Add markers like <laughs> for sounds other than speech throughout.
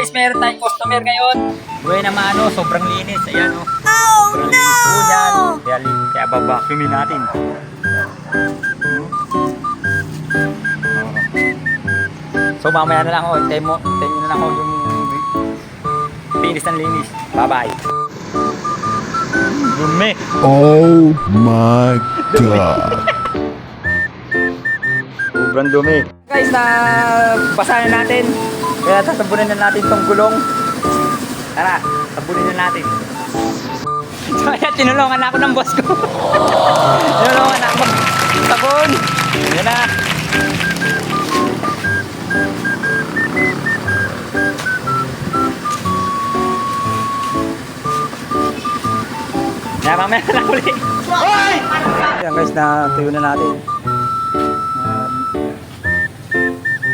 guys, meron tayong customer ngayon. Buhay na maano, sobrang linis. Ayan oh. Oh no! Po yan. Kaya, kaya babacuumin natin. So mamaya na lang ako, hintayin mo, hintayin nyo na lang ako yung finish ng linis. Bye-bye. Dumi. Oh my god. Sobrang dumi. Guys, na basa na natin. Kaya tatabunan na natin tong gulong. Tara, tabunin na natin. So, ayan, tinulungan na ako ng boss ko. <laughs> tinulungan na ako mag-sabon. Ayan na. Kaya mamaya na uli. Ayan guys, na tuyo na natin.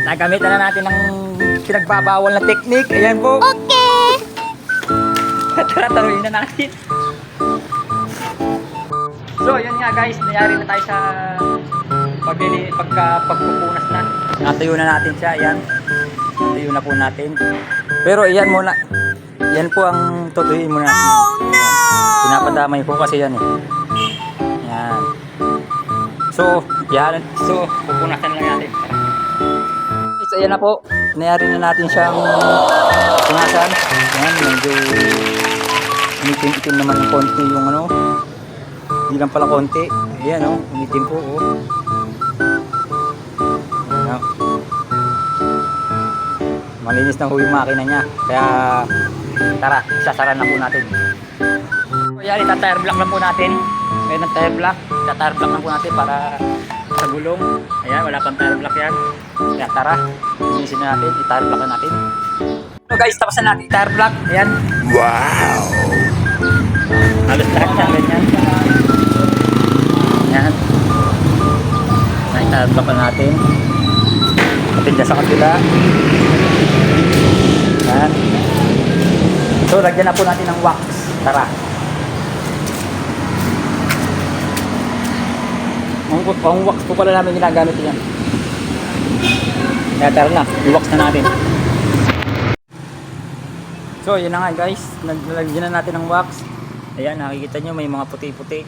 Nagamit na, na natin ng pinagbabawal na technique. Ayan po. Okay. <laughs> Tara, taruin na natin. So, yun nga guys, nangyari na tayo sa paglili, pagka pagpupunas na. Natuyo na natin siya, ayan. Natuyo na po natin. Pero ayan muna. Yan po ang tutuyin muna. Oh no! Pinapadamay po kasi yan eh. Yan. So, yan. So, pupunasan lang natin. Tara. Ayan na po. Nangyari na natin siyang punasan. Yan, medyo umitim-itim naman ng konti yung ano. Hindi lang pala konti. Ayan o, oh, umitim po oh. Ayan, oh. Malinis na ho yung makina niya. Kaya, tara, sasara na po natin. So, yan, itatire block lang po natin. Ayan ang tire block. Itatire block lang po natin para sa gulong. Ayan, wala pang tire block yan. Kaya tara, linisin na natin. I-tire block na natin. So guys, tapos na natin i-tire block. Ayan. Wow. Halos lahat na ganyan. Ayan. Na-tire block na natin. Kapit sa kabila. Ayan. So, lagyan na po natin ng wax. Tara. Ang, ang wax po pala namin ginagamit yan. Kaya tara na, i-wax na natin. So, yun na nga guys. Nalagyan na natin ng wax. Ayan, nakikita nyo may mga puti-puti.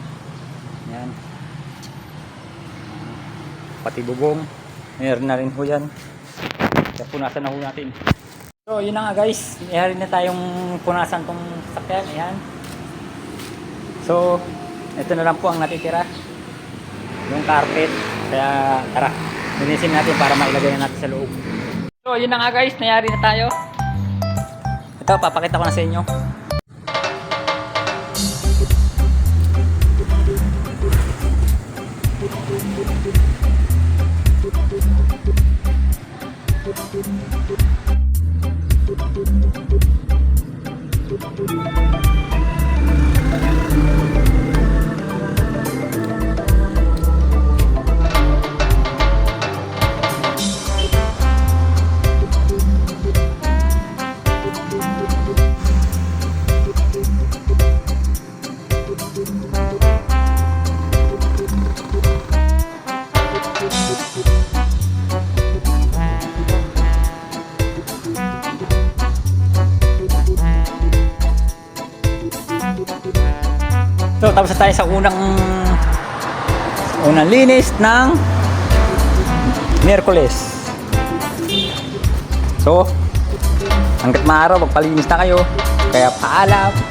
Ayan. Pati bubong. Meron na rin ho yan. Kaya punasan na ho natin. So, yun na nga guys. Mayroon na tayong punasan tong sakyan. Ayan. So, ito na lang po ang natitira. Yung carpet. Kaya, tara. Linisin natin para mailagay na natin sa loob. So, yun na nga guys. Nayari na tayo. Ito, papakita ko na sa inyo. So, tapos na tayo sa unang unang linis ng Miyerkules. So, hanggat maaraw, magpalinis na kayo. Kaya paalam.